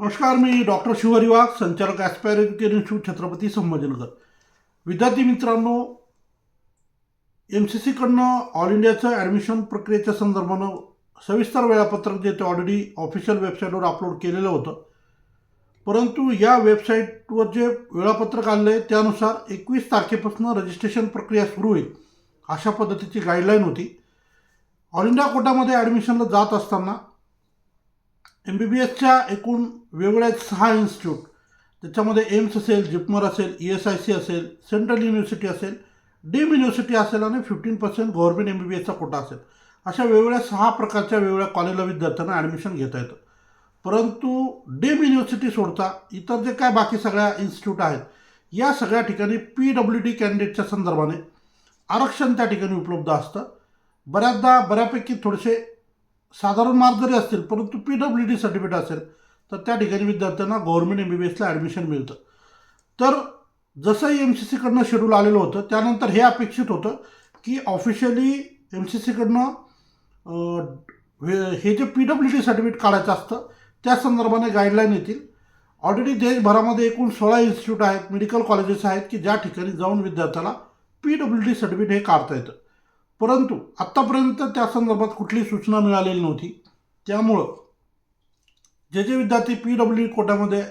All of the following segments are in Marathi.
नमस्कार मी डॉक्टर शिवहरी संचालक ॲस्पायर इन्स्टिट्यूट छत्रपती संभाजीनगर. विद्यार्थी मित्रांनो एम सी सीकडनं ऑल इंडियाचं ॲडमिशन प्रक्रियेच्या संदर्भानं सविस्तर वेळापत्रक जे ते ऑलरेडी ऑफिशियल वेबसाईटवर अपलोड केलेलं होतं. परंतु या वेबसाईटवर जे वेळापत्रक आलेलं आहे त्यानुसार एकवीस तारखेपासून रजिस्ट्रेशन प्रक्रिया सुरू होईल अशा पद्धतीची गाईडलाईन होती. ऑल इंडिया कोटामध्ये ॲडमिशनला जात असताना एम बी बी एसच्या एकूण वेगवेगळ्या सहा इन्स्टिट्यूट. त्याच्यामध्ये एम्स असेल जिपमर असेल ई एस आय सी असेल सेंट्रल युनिव्हर्सिटी असेल डीम युनिव्हर्सिटी असेल आणि fifteen percent government M B B एसचा quota असेल. अशा वेगवेगळ्या सहा प्रकारच्या वेगवेगळ्या कॉलेजला विद्यार्थ्यांना ॲडमिशन घेता येतं. परंतु डीम युनिव्हर्सिटी सोडता इतर जे काय बाकी सगळ्या इन्स्टिट्यूट आहेत या सगळ्या ठिकाणी पी डब्ल्यू डी कॅन्डिडेटच्या संदर्भाने आरक्षण त्या ठिकाणी उपलब्ध असतं. बऱ्याचदा बऱ्यापैकी थोडेसे साधारण मार्ग जरी असतील परंतु पी डब्ल्यू डी सर्टिफिकेट असेल तर त्या ठिकाणी विद्यार्थ्यांना गव्हर्मेंट एम बी बी एसला ॲडमिशन मिळतं. तर जसंही एम सी सीकडनं शेड्यूल आलेलं होतं त्यानंतर हे अपेक्षित होतं की ऑफिशियली एम सी सीकडनं हे J P W D certificate काढायचं असतं त्या संदर्भाने गाईडलाईन येतील. ऑलरेडी देशभरामध्ये एकूण सोळा इन्स्टिट्यूट आहेत मेडिकल कॉलेजेस आहेत की ज्या ठिकाणी जाऊन विद्यार्थ्याला पी डब्ल्यू डी सर्टिफिकेट हे काढता येतं. परंतु आत्तापर्यंत त्या संदर्भात कुठली सूचना मिळालेली नव्हती. त्यामुळं जे जे विद्यार्थी पी डब्ल्यू डी कोट्यामध्ये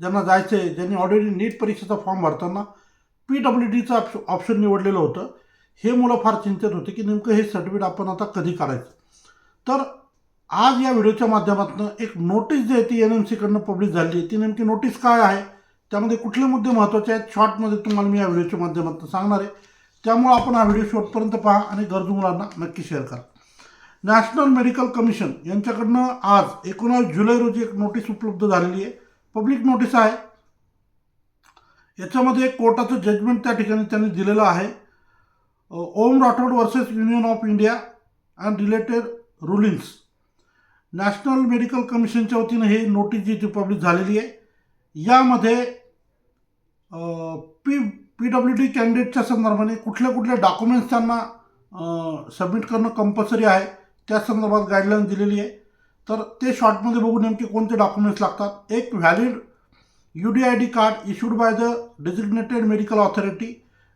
ज्यांना जायचं आहे ज्यांनी ऑलरेडी नीट परीक्षेचा फॉर्म भरताना पी डब्ल्यू डीचं ऑप्श ऑप्शन निवडलेलं होतं हे मुलं फार चिंतित होते की नेमकं हे सर्टिफिकेट आपण आता कधी काढायचं? तर आज या व्हिडिओच्या माध्यमातून एक नोटीस जी आहे ती एन एम सीकडनं पब्लिश झाली आहे. ती नेमकी नोटीस काय आहे? त्यामध्ये कुठले मुद्दे महत्त्वाचे आहेत? शॉर्टमध्ये तुम्हाला मी या व्हिडिओच्या माध्यमातून सांगणार आहे. त्यामुळे आपण हा व्हिडिओ शेवटपर्यंत पहा आणि गरजू मुलांना नक्की शेअर करा. नॅशनल मेडिकल कमिशन यांच्याकडनं आज एकोणावीस जुलै रोजी एक नोटीस उपलब्ध झालेली आहे. पब्लिक नोटीस आहे. याच्यामध्ये कोर्टाचं जजमेंट त्या ठिकाणी त्यांनी दिलेलं आहे. Om Rathod versus union of India and related rulings national medical कमिशनच्या वतीनं हे नोटीस जी ती पब्लिश झालेली आहे. यामध्ये पी पी डब्ल्यू डी कॅन्डिडेटच्या संदर्भाने कुठल्या कुठल्या डॉक्युमेंट्स त्यांना सबमिट करणं कंपल्सरी आहे. त्या संदर्भात गाईडलाईन दिलेली आहे. तर ते शॉर्टमध्ये बघू नेमके कोणते डॉक्युमेंट्स लागतात. एक valid U D I D card issued by the designated medical authority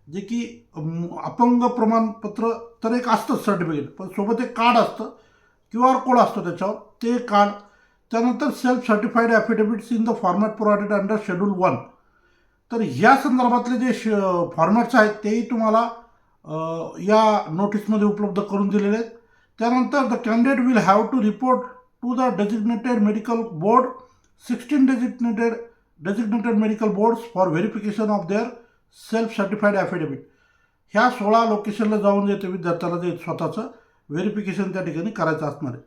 जे की अपंग प्रमाणपत्र तर एक असतं सर्टिफिकेट पण सोबत एक कार्ड असतं. क्यू आर कोड असतो त्याच्यावर. ते कार्ड त्यानंतर self certified affidavits in the format provided under schedule one तर ह्या संदर्भातले जे श फॉर्मॅट्स आहेत तेही तुम्हाला या नोटीसमध्ये उपलब्ध करून दिलेले आहेत. त्यानंतर the candidate will have to report to the designated medical board sixteen designated designated medical boards for verification of their self certified affidavit ह्या सोळा लोकेशनला जाऊन जे ते विद्यार्थ्याला जे स्वतःचं व्हेरिफिकेशन त्या ठिकाणी करायचं असणार आहे.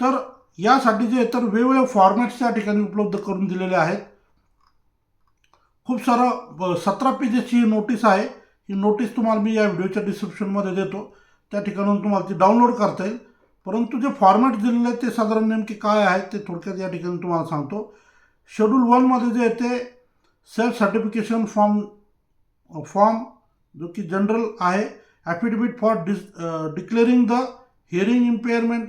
तर यासाठी जे तर वेगवेगळे फॉर्मॅट्स त्या ठिकाणी उपलब्ध करून दिलेले आहेत. खूप सारं सतरा पेजेसची ही नोटीस आहे. ही नोटीस तुम्हाला मी या व्हिडिओच्या डिस्क्रिप्शनमध्ये देतो. त्या ठिकाणून तुम्हाला ते डाउनलोड करता येईल. परंतु जे फॉर्मॅट दिलेले आहेत ते साधारण नेमके काय आहेत ते थोडक्यात या ठिकाणी तुम्हाला सांगतो. शेड्यूल वनमध्ये जे येते सेल्फ सर्टिफिकेशन फॉर्म फॉर्म जो की जनरल आहे. Affidavit for dis declaring the hearing impairment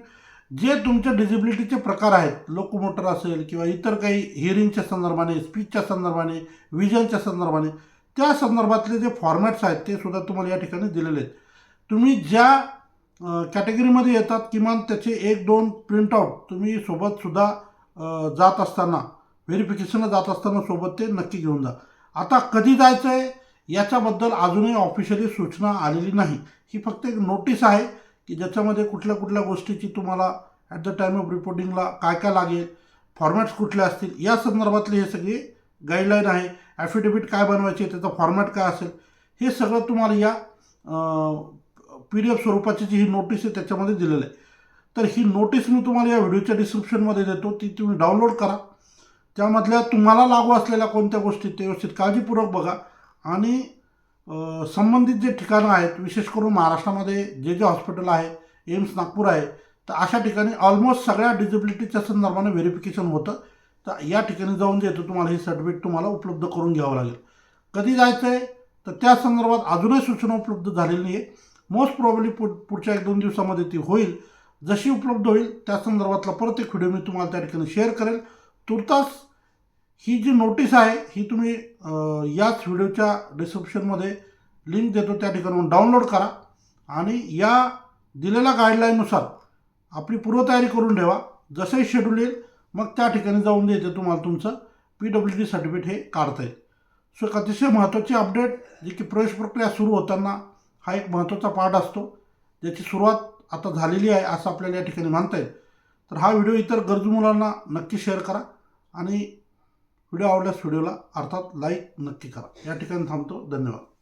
जे तुमच्या डिजिबिलिटीचे प्रकार आहेत लोकोमोटर असेल किंवा इतर काही हिअरिंगच्या संदर्भाने स्पीचच्या संदर्भाने विजनच्या संदर्भाने त्या संदर्भातले जे फॉर्मॅट्स आहेत ते सुद्धा तुम्हाला या ठिकाणी दिलेले आहेत. तुम्ही ज्या कॅटेगरीमध्ये येतात किमान त्याचे एक दोन प्रिंटआउट तुम्ही सोबतसुद्धा जात असताना व्हेरिफिकेशनला जात असताना सोबत ते नक्की घेऊन जा. आता कधी जायचं आहे याच्याबद्दल अजूनही ऑफिशियली सूचना आलेली नाही. ही फक्त एक नोटीस आहे की ज्याच्यामध्ये कुठल्या कुठल्या गोष्टीची तुम्हाला ॲट द टाईम ऑफ रिपोर्टिंगला काय काय लागेल फॉर्मॅट्स कुठले असतील या संदर्भातली हे सगळी गाईडलाईन आहे. ॲफिडेविट काय बनवायचे त्याचा फॉर्मॅट काय असेल हे सगळं तुम्हाला या पी डी एफ स्वरूपाची जी ही नोटीस आहे त्याच्यामध्ये दिलेलं आहे. तर ही नोटीस मी तुम्हाला या व्हिडिओच्या डिस्क्रिप्शनमध्ये देतो. ती तुम्ही डाउनलोड करा. त्यामधल्या तुम्हाला लागू असलेल्या कोणत्या गोष्टी ते व्यवस्थित काळजीपूर्वक बघा. आणि संबंधित जे ठिकाणं आहेत विशेष करून महाराष्ट्रामध्ये जे जे हॉस्पिटल आहे एम्स नागपूर आहे तर अशा ठिकाणी ऑलमोस्ट सगळ्या डिझिबिलिटीच्या संदर्भाने व्हेरिफिकेशन होतं. तर या ठिकाणी जाऊन जे येतं तुम्हाला हे सर्टिफिकेट तुम्हाला उपलब्ध करून घ्यावं लागेल. कधी जायचं आहे तर त्या संदर्भात अजूनही सूचना उपलब्ध झालेली आहे मोस्ट प्रॉब्ली पु पुढच्या एक दोन दिवसामध्ये ती होईल. जशी उपलब्ध होईल त्या संदर्भातला परत एक व्हिडिओ मी तुम्हाला त्या ठिकाणी शेअर करेल. तुर्तास ही जी नोटीस आहे ही तुम्ही याच व्हिडिओच्या डिस्क्रिप्शनमध्ये लिंक देतो त्या ठिकाणाहून डाउनलोड करा. आणि या दिलेल्या गाईडलाईननुसार आपली पूर्वतयारी करून ठेवा. जसंही शेड्यूल येईल मग त्या ठिकाणी जाऊन देते तुम्हाला तुमचं पी डब्ल्यू डी सर्टिफिकेट हे काढता येईल. सो एक अतिशय महत्त्वाची अपडेट जी की प्रवेश प्रक्रिया सुरू होताना हा एक महत्त्वाचा पार्ट असतो ज्याची सुरुवात आता झालेली आहे असं आपल्याला या ठिकाणी मानता येईल. तर हा व्हिडिओ इतर गरजू मुलांना नक्की शेअर करा आणि व्हिडिओ आवडल्यास व्हिडिओला अर्थात लाईक नक्की करा. या ठिकाणी थांबतो. धन्यवाद.